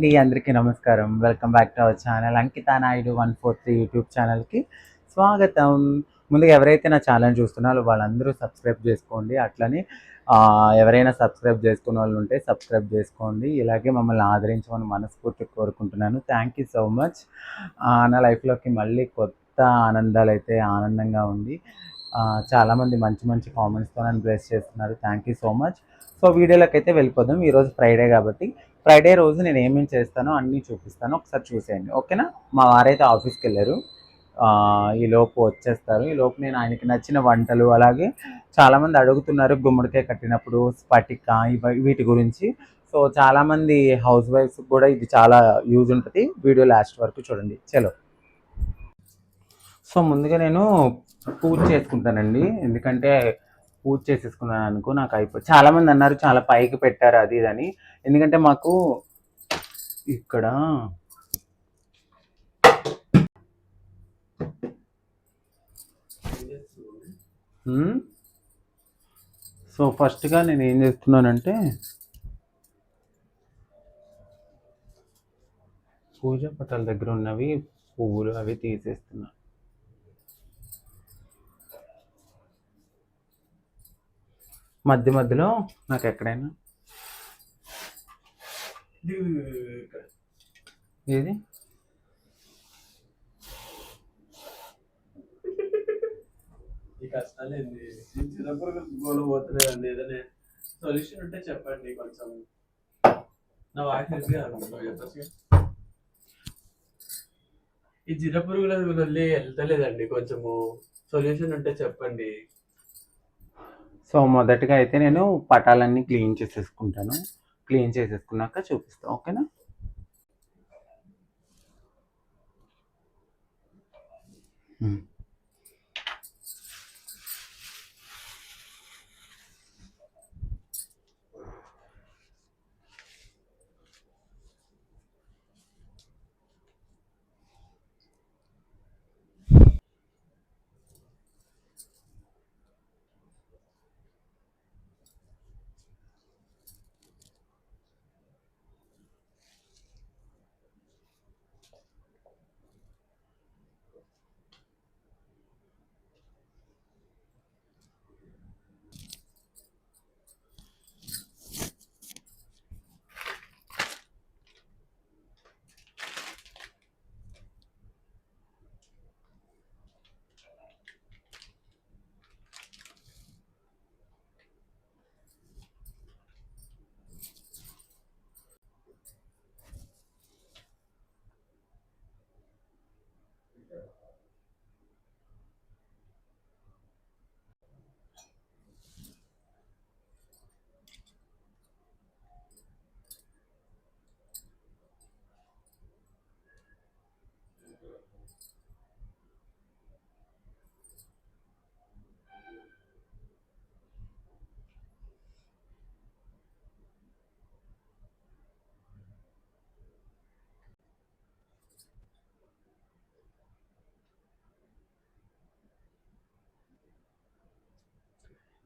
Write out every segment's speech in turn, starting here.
అండి అందరికీ నమస్కారం. Welcome back to our channel Ankita Naidu one four three YouTube ఛానల్కి స్వాగతం. ముందుగా ఎవరైతే నా ఛానల్ చూస్తున్నారో వాళ్ళందరూ సబ్స్క్రైబ్ చేసుకోండి. అట్లనే ఎవరైనా సబ్స్క్రైబ్ చేసుకున్న వాళ్ళు ఉంటే సబ్స్క్రైబ్ చేసుకోండి. ఇలాగే మమ్మల్ని ఆదరించమని మనస్ఫూర్తిగా కోరుకుంటున్నాను. Thank you so much. నా లైఫ్లోకి మళ్ళీ కొత్త ఆనందాలు అయితే ఆనందంగా ఉంది చాలామంది మంచి మంచి కామెంట్స్తో నన్ను బ్లెస్ చేస్తున్నారు. Thank you so much. So వీడియోలోకి అయితే వెళ్ళిపోదాం. ఈరోజు ఫ్రైడే కాబట్టి ఫ్రైడే రోజు నేను ఏమేమి చేస్తానో అన్నీ చూపిస్తాను. ఒకసారి చూసేయండి. ఓకేనా? మా వారైతే ఆఫీస్కి వెళ్ళారు ఈలోపు వచ్చేస్తారు. ఈలోపు నేను ఆయనకి నచ్చిన వంటలు అలాగే చాలామంది అడుగుతున్నారు గుమ్మడికాయ కట్టినప్పుడు స్పటిక ఇవ- వీటి గురించి. సో చాలామంది హౌస్ వైఫ్స్ కూడా ఇది చాలా యూజ్ ఉంటుంది. వీడియో లాస్ట్ వరకు చూడండి. చలో. సో ముందుగా నేను పూజ చేసుకుంటానండి. ఎందుకంటే పూజ చేసేసుకున్నాను అనుకో నాకు అయిపో చాలా మంది అన్నారు చాలా పైకి పెట్టారు అది ఇది అని. ఎందుకంటే మాకు ఇక్కడ సో ఫస్ట్గా నేను ఏం చేస్తున్నానంటే పూజ పటాల దగ్గర ఉన్నవి పువ్వులు అవి తీసేస్తున్నాను మధ్య మధ్యలో నాకు ఎక్కడైనా? ఏది? చిన్నప్పుడు గోలు పోతలేదండి. ఏదైనా సొల్యూషన్ ఉంటే చెప్పండి కొంచెం. నా వాయిస్ ఈ జిర పురుగుల వదిలి వెళ్తలేదండి. కొంచెము సొల్యూషన్ ఉంటే చెప్పండి. సో మొదటగా అయితే నేను పటాలన్నీ క్లీన్ చేసేసుకుంటాను క్లీన్ చేసేసుకున్నాక చూపిస్తాను ఓకేనా హ్మ్.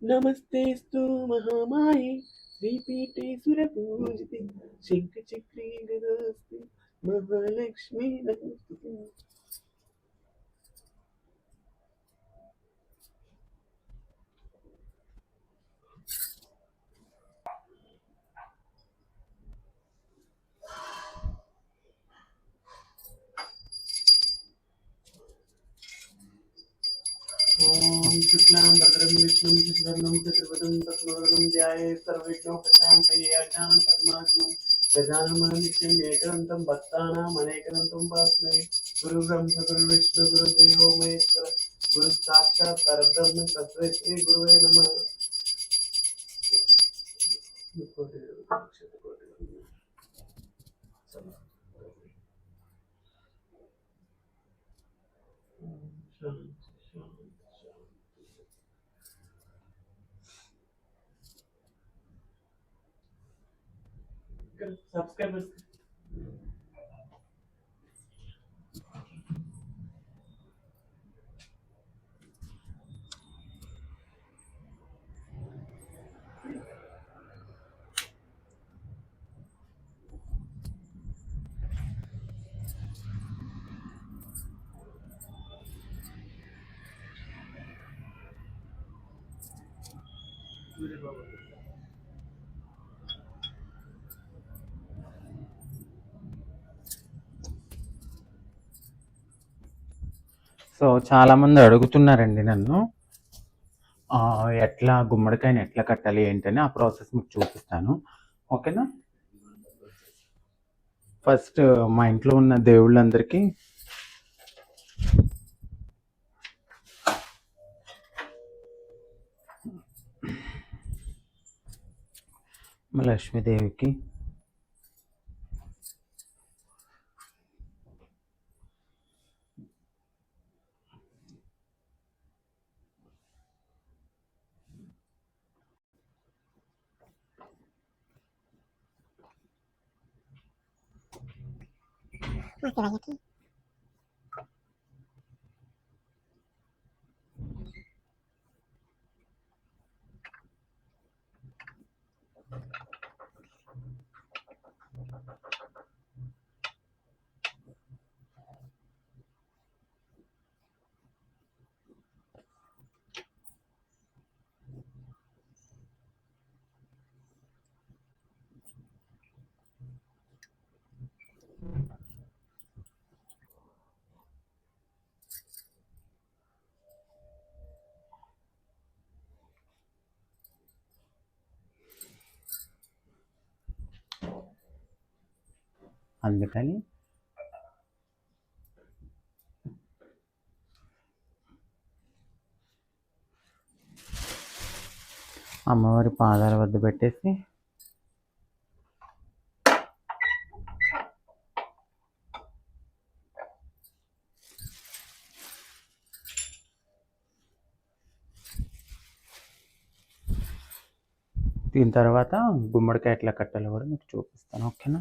नमस्ते स्तु महामाये। श्रीपीठे सुरपूजिते। शङ्खचक्रीगदस्ति महालक्ष्मी नमस्ते। कृष्णां वरदं विष्णुं शशिवर्णं चतुर्वदं पद्मवर्णं ध्याये सर्वविघ्नोपशान्तये अज्ञानं पद्माग्नं गजाननं एकरन्तं भक्तानाम् अनेकरन्तं वास्महे गुरुब्रह्म महेश्वर, गुरुसाक्षात् परब्रह्म तस्मै श्रीगुरुवे नमः। Subscribers Thank you. సో చాలామంది అడుగుతున్నారండి నన్ను. ఎట్లా గుమ్మడికాయని ఎట్లా కట్టాలి ఏంటని ఆ ప్రాసెస్ మీకు చూపిస్తాను. ఓకేనా? ఫస్ట్ మా ఇంట్లో ఉన్న దేవుళ్ళందరికీ మా లక్ష్మీదేవికి laki-laki అందుకని అమ్మవారి పాదాల వద్ద పెట్టేసి దీని తర్వాత గుమ్మడికాయ ఎట్లా కట్టాలో కూడా మీకు చూపిస్తాను ఓకేనా?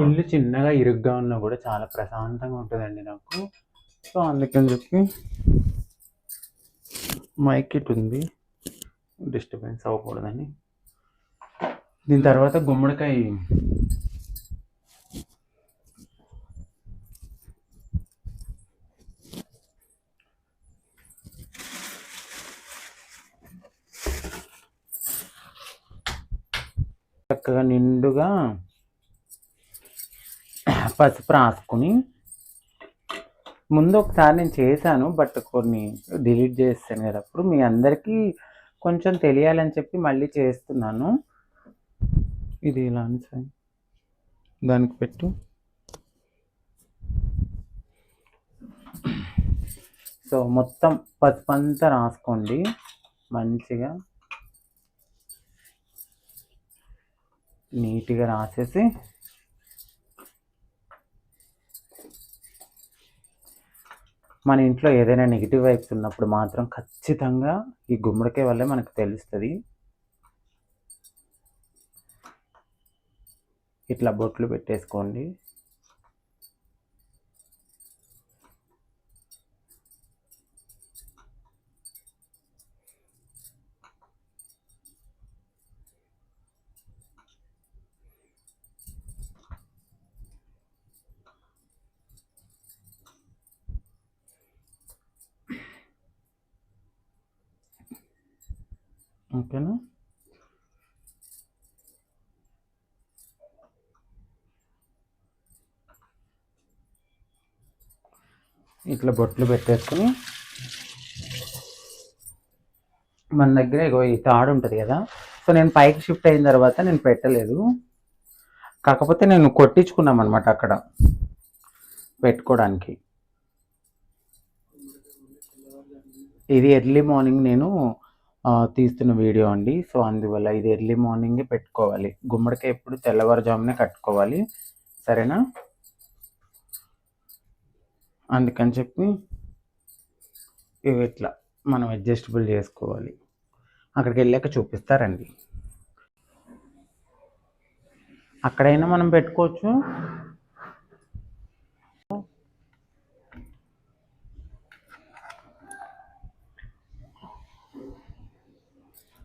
ఇల్లు చిన్నగా ఇరుగ్గా ఉన్నా కూడా చాలా ప్రశాంతంగా ఉంటుందండి నాకు. సో అందుకని చెప్పి మైక్ ఇట్ ఉంది. డిస్టర్బెన్స్ అవ్వకూడదని. దీని తర్వాత గుమ్మడికాయ. చక్కగా నిండుగా పసుపు రాసుకొని ముందు ఒకసారి నేను చేశాను బట్ కొన్ని డిలీట్ చేస్తాను కదా. అప్పుడు మీ అందరికీ కొంచెం తెలియాలని చెప్పి మళ్ళీ చేస్తున్నాను. ఇది ఇలా సార్? దానికి పెట్టు. సో మొత్తం పసుపంతా రాసుకోండి మంచిగా. నీట్గా రాసేసి మన ఇంట్లో ఏదైనా నెగిటివ్ వైబ్స్ ఉన్నప్పుడు మాత్రం ఖచ్చితంగా ఈ గుమ్మడికాయ వల్లే మనకు తెలుస్తుంది. ఇట్లా బొట్లు పెట్టేసుకోండి. ఓకేనా? ఇట్లా బొట్లు పెట్టేసుకుని మన దగ్గర ఇగో ఈ తాడు ఉంటుంది కదా సో నేను పైకి షిఫ్ట్ అయిన తర్వాత నేను పెట్టలేదు. కాకపోతే నేను కొట్టించుకున్నాం అనమాట అక్కడ పెట్టుకోవడానికి. ఇది ఎర్లీ మార్నింగ్ నేను తీస్తున్న వీడియో అండి. సో అందువల్ల ఇది ఎర్లీ మార్నింగే పెట్టుకోవాలి. గుమ్మడికాయ ఎప్పుడు తెల్లవారుజామునే కట్టుకోవాలి. సరేనా? అందుకని చెప్పి ఇవి ఇట్లా మనం అడ్జస్టబుల్ చేసుకోవాలి. అక్కడికి వెళ్ళాక చూపిస్తారండి. అక్కడైనా మనం పెట్టుకోవచ్చు.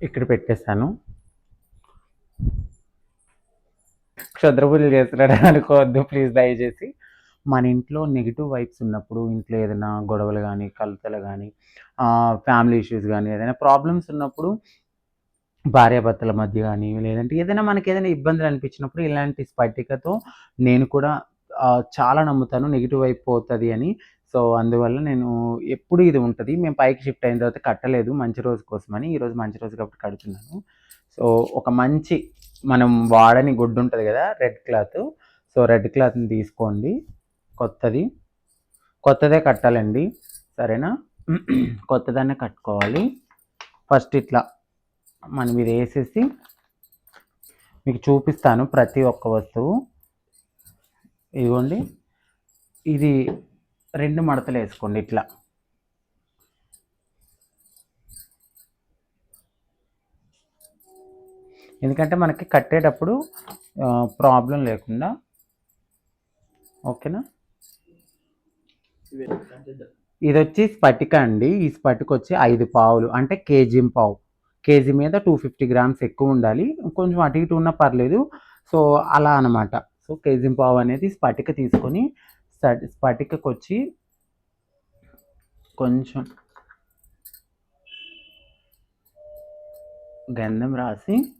ఇక్కడ పెట్టేశాను. క్షుద్రపూజలు చేస్తున్నాడు అనుకోవద్దు ప్లీజ్ దయచేసి. మన ఇంట్లో నెగిటివ్ వైబ్స్ ఉన్నప్పుడు ఇంట్లో ఏదైనా గొడవలు కానీ కలతలు కానీ ఫ్యామిలీ ఇష్యూస్ కానీ ఏదైనా ప్రాబ్లమ్స్ ఉన్నప్పుడు భార్యాభర్తల మధ్య కానీ లేదంటే ఏదైనా మనకి ఏదైనా ఇబ్బందులు అనిపించినప్పుడు ఇలాంటి స్పటికతో నేను కూడా చాలా నమ్ముతాను నెగిటివ్ అయిపోతుంది పోతుంది అని సో అందువల్ల నేను ఎప్పుడు ఇది ఉంటుంది. మేము పైకి షిఫ్ట్ అయిన తర్వాత కట్టలేదు మంచి రోజు కోసమని. ఈరోజు మంచి రోజు కాబట్టి కడుతున్నాను. సో ఒక మంచి మనం వాడని గుడ్డు ఉంటుంది కదా రెడ్ క్లాత్. సో రెడ్ క్లాత్ని తీసుకోండి. కొత్తది. కొత్తదే కట్టాలండి. సరేనా? కొత్తదాన్నే కట్టుకోవాలి. ఫస్ట్ ఇట్లా మనం ఇది వేసేసి మీకు చూపిస్తాను ప్రతి ఒక్క వస్తువు. ఇదిగోండి. ఇది రెండు మడతలు వేసుకోండి ఇట్లా. ఎందుకంటే మనకి కట్టేటప్పుడు ప్రాబ్లం లేకుండా. ఓకేనా? ఇది వచ్చి స్పటిక అండి. ఈ స్పటిక వచ్చి ఐదు పావులు. అంటే కేజీ పావు. కేజీ మీద టూ ఫిఫ్టీ గ్రామ్స్ ఎక్కువ ఉండాలి. కొంచెం అటు ఇటు ఉన్నా పర్లేదు. సో అలా అనమాట సో కేజీ పావు అనేది స్పటిక తీసుకొని స్పటికకు వచ్చి కొంచెం గంధం రాసి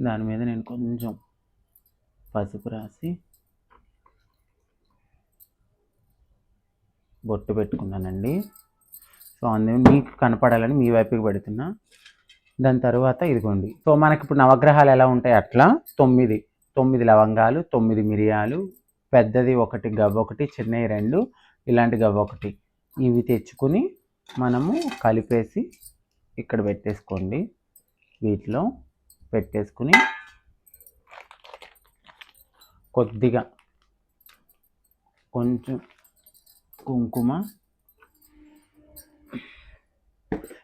దాని మీద నేను కొంచెం పసుపు రాసి బొట్టు పెట్టుకున్నానండి. సో అందులో మీకు కనపడాలని మీ వైపుకి పెడుతున్నా. దాని తర్వాత ఇదిగోండి. సో మనకి ఇప్పుడు నవగ్రహాలు ఎలా ఉంటాయి అట్లా? తొమ్మిది. తొమ్మిది లవంగాలు తొమ్మిది మిరియాలు పెద్దది ఒకటి గవ్వ ఒకటి చిన్నవి రెండు ఇలాంటి గవ్వ ఒకటి. ఇవి తెచ్చుకుని మనము కలిపేసి ఇక్కడ పెట్టేసుకోండి. వీటిలో పెట్టేసుకుని కొద్దిగా కొంచెం కుంకుమ.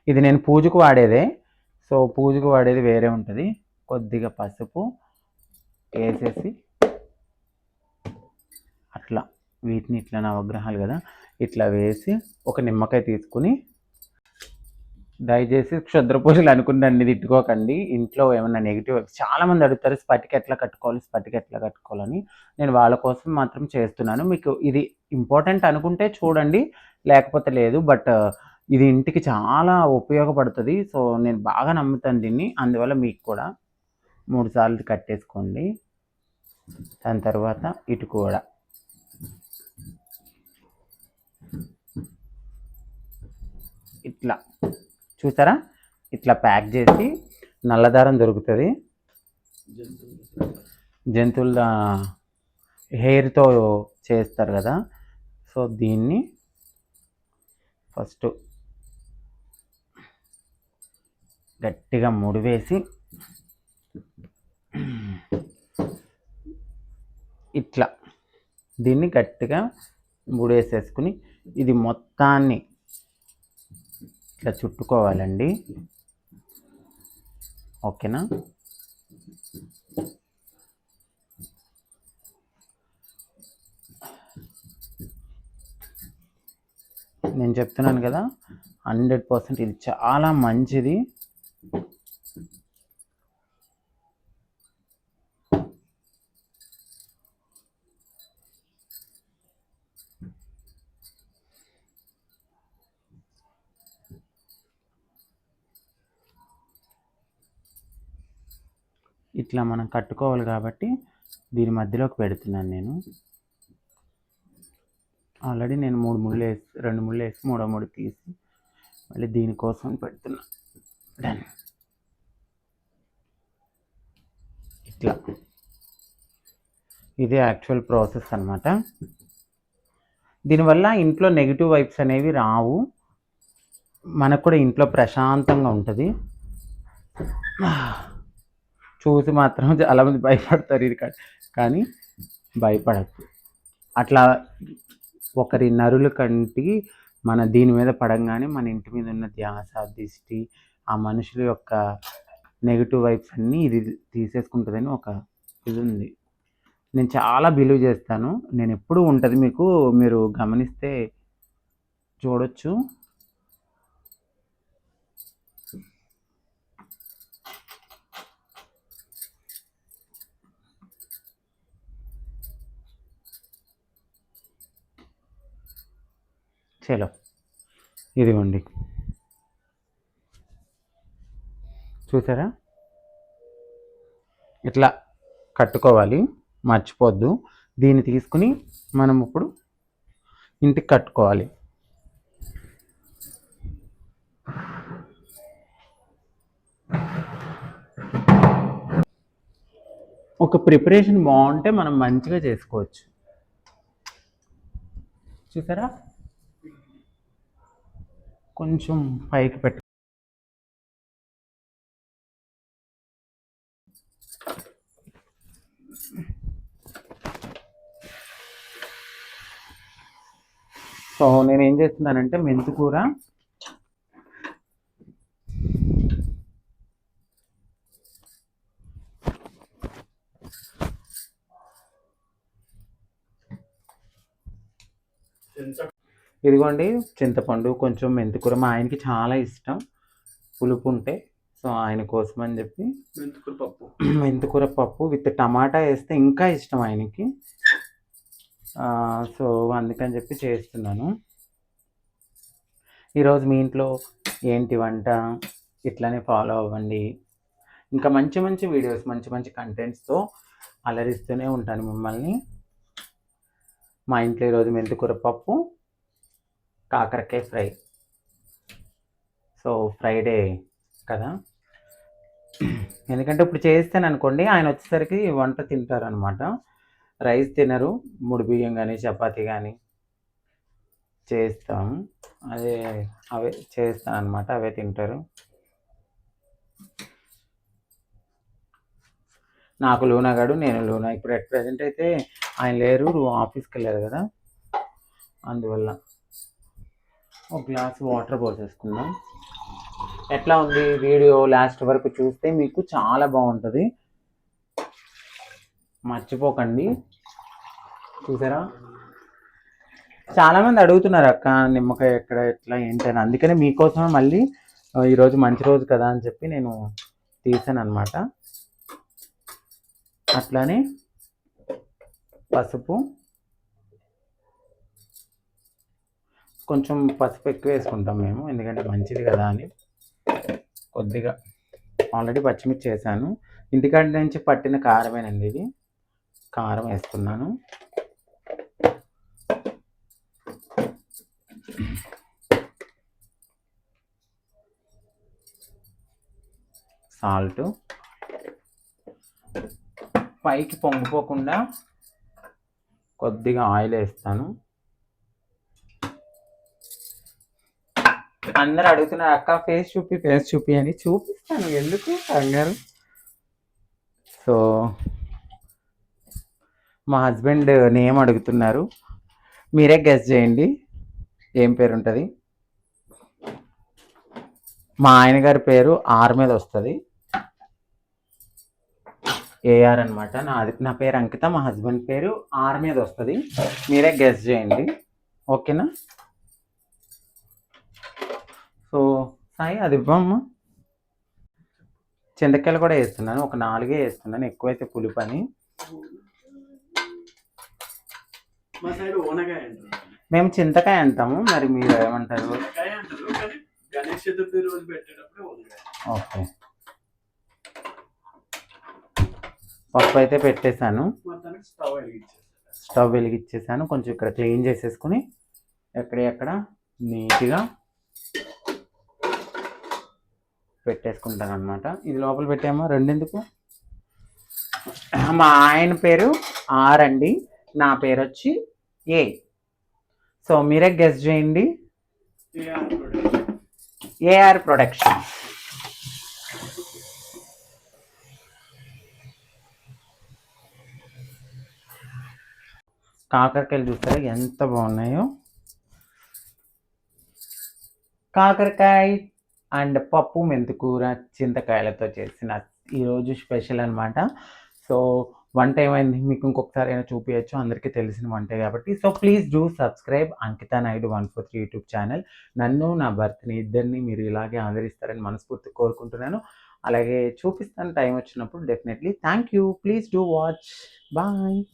ఇది నేను పూజకు వాడేదే సో పూజకు వాడేది వేరే ఉంటుంది. కొద్దిగా పసుపు వేసేసి ఇట్లా వీటిని ఇట్లా నవగ్రహాలు కదా ఇట్లా వేసి ఒక నిమ్మకాయ తీసుకుని దయచేసి క్షుద్ర పూజలు అనుకుని తిట్టుకోకండి. ఇంట్లో ఏమైనా నెగిటివ్ చాలా మంది అడుగుతారు స్పటిక ఎట్లా కట్టుకోవాలి? స్పటిక ఎట్లా కట్టుకోవాలని. నేను వాళ్ళ కోసం మాత్రం చేస్తున్నాను. మీకు ఇది ఇంపార్టెంట్ అనుకుంటే చూడండి లేకపోతే లేదు బట్ uh, ఇది ఇంటికి చాలా ఉపయోగపడుతుంది. సో నేను బాగా నమ్ముతాను దీన్ని. అందువల్ల మీకు కూడా మూడు సార్లు కట్టేసుకోండి. దాని తర్వాత ఇటు కూడా ఇట్లా. చూసారా? ఇట్లా ప్యాక్ చేసి నల్లదారం దొరుకుతుంది. జంతువుల హెయిర్తో చేస్తారు కదా. సో దీన్ని ఫస్ట్ గట్టిగా ముడివేసి ఇట్లా దీన్ని గట్టిగా ముడేసేసుకుని ఇది మొత్తాన్ని ఇట్లా చుట్టుకోవాలండి. ఓకేనా? నేను చెప్తున్నాను కదా హండ్రెడ్ పర్సెంట్ ఇది చాలా మంచిది. ఇట్లా మనం కట్టుకోవాలి కాబట్టి దీని మధ్యలోకి పెడుతున్నాను నేను. ఆల్రెడీ నేను మూడు ముళ్ళు వేసి రెండు ముళ్ళు వేసి మూడో ముడి తీసి మళ్ళీ దీనికోసం పెడుతున్నా. డన్ ఇట్లా. ఇది యాక్చువల్ ప్రాసెస్ అనమాట దీనివల్ల ఇంట్లో నెగిటివ్ వైబ్స్ అనేవి రావు. మనకు కూడా ఇంట్లో ప్రశాంతంగా ఉంటుంది. చూసి మాత్రం చాలామంది భయపడతారు ఇది కానీ భయపడద్దు. అట్లా ఒకరి నరుల కంటి మన దీని మీద పడంగానే మన ఇంటి మీద ఉన్న ధ్యాస దిష్టి ఆ మనుషుల యొక్క నెగిటివ్ వైబ్స్ అన్నీ ఇది తీసేసుకుంటుందని ఒక ఇది ఉంది నేను చాలా బిలీవ్ చేస్తాను. నేను ఎప్పుడు ఉంటుంది మీకు మీరు గమనిస్తే చూడొచ్చు. చలో ఇదిగోండి. చూసారా? ఇట్లా కట్టుకోవాలి. మర్చిపోద్దు. దీన్ని తీసుకుని మనం ఇప్పుడు ఇంటికి కట్టుకోవాలి. ఒక ప్రిపరేషన్ బాగుంటే మనం మంచిగా చేసుకోవచ్చు. చూసారా? కొంచెం పైకి పెట్ట. సో నేను ఏం చేస్తున్నానంటే మెంతికూర ఇదిగోండి చింతపండు కొంచెం మెంతికూర మా ఆయనకి చాలా ఇష్టం. పులుపు ఉంటే సో ఆయన కోసం అని చెప్పి మెంతుకూర పప్పు. మెంతికూర పప్పు విత్ టమాటా వేస్తే ఇంకా ఇష్టం ఆయనకి. సో అందుకని చెప్పి చేస్తున్నాను. ఈరోజు మీ ఇంట్లో ఏంటి వంట? ఇట్లానే ఫాలో అవ్వండి. ఇంకా మంచి మంచి వీడియోస్ మంచి మంచి కంటెంట్స్తో అలరిస్తూనే ఉంటాను మిమ్మల్ని. మా ఇంట్లో ఈరోజు మెంతికూర పప్పు కాకరకాయ ఫ్రై. సో ఫ్రైడే కదా. ఎందుకంటే ఇప్పుడు చేస్తాను అనుకోండి ఆయన వచ్చేసరికి వంట తింటారు అనమాట రైస్ తినరు ముడి బియ్యం కానీ చపాతీ కానీ చేస్తాం. అదే అవే చేస్తాను అనమాట అవే తింటారు. నాకు లూనాగాడు నేను లూనా. ఇప్పుడు అట్ ప్రజెంట్ అయితే ఆయన లేరు ఆఫీస్కి వెళ్ళారు కదా. అందువల్ల ఒక గ్లాస్ వాటర్ పోసేసుకుందాం. ఎట్లా ఉంది వీడియో లాస్ట్ వరకు చూస్తే మీకు చాలా బాగుంటుంది. మర్చిపోకండి. చూసారా? చాలామంది అడుగుతున్నారు అక్క నిమ్మకాయ ఎక్కడ ఎట్లా ఏంటి అని. అందుకనే మీకోసమే మళ్ళీ ఈరోజు మంచి రోజు కదా అని చెప్పి నేను తీసాను అనమాట అట్లానే పసుపు. కొంచెం పసుపు ఎక్కువ వేసుకుంటాం మేము ఎందుకంటే మంచిది కదా అని. కొద్దిగా ఆల్రెడీ పచ్చిమిర్చి వేసాను. ఇంటికాడ నుంచి పట్టిన కారమేనండి ఇది. కారం వేస్తున్నాను. సాల్ట్. పైకి పొంగిపోకుండా కొద్దిగా ఆయిల్ వేస్తాను. అందరు అడుగుతున్నారు అక్క ఫేస్ చూపి ఫేస్ చూపి అని చూపిస్తాను. ఎందుకు? కంగారు. సో మా హస్బెండ్ నేమ్ అడుగుతున్నారు. మీరే గెస్ చేయండి. ఏం పేరు ఉంటుంది? మా ఆయన గారి పేరు ఆర్ మీద వస్తుంది. ఏఆర్ అనమాట నా నా పేరు అంకిత మా హస్బెండ్ పేరు ఆర్ మీద వస్తుంది. మీరే గెస్ చేయండి. ఓకేనా సో సాయి అది ఇవ్వమ్మా. చింతకాయలు కూడా వేస్తున్నాను. ఒక నాలుగే వేస్తున్నాను. ఎక్కువైతే పులుపు అని మా సైడ్ ఓనగాయ అంటారు. మేము చింతకాయ అంటాము. మరి మీరు ఏమంటారు? ఓకే. పప్పు అయితే పెట్టేశాను. స్టవ్ వెలిగించేసాను కొంచెం ఇక్కడ క్లీన్ చేసేసుకుని ఎక్కడెక్కడ నీట్గా పెట్టేసుకుంటాను అనమాట ఇది లోపల పెట్టామా రెండెందుకు? మా ఆయన పేరు ఆర్ అండి నా పేరు వచ్చి ఏ. సో మీరే గెస్ట్ చేయండి. AR production. కాకరకాయలు చూస్తారా ఎంత బాగున్నాయో. కాకరకాయ అండ్ పప్పు మెంతికూర చింతకాయలతో చేసిన ఈరోజు స్పెషల్ అనమాట సో వంట ఏమైంది మీకు ఇంకొకసారి అయినా చూపించచ్చు అందరికీ తెలిసిన వంటే కాబట్టి. So please do subscribe Ankita Naidu one four three YouTube channel. నన్ను నా భర్తని ఇద్దరిని మీరు ఇలాగే ఆదరిస్తారని మనస్ఫూర్తి కోరుకుంటున్నాను. అలాగే చూపిస్తాను టైం వచ్చినప్పుడు definitely. Thank you. Please do watch. Bye.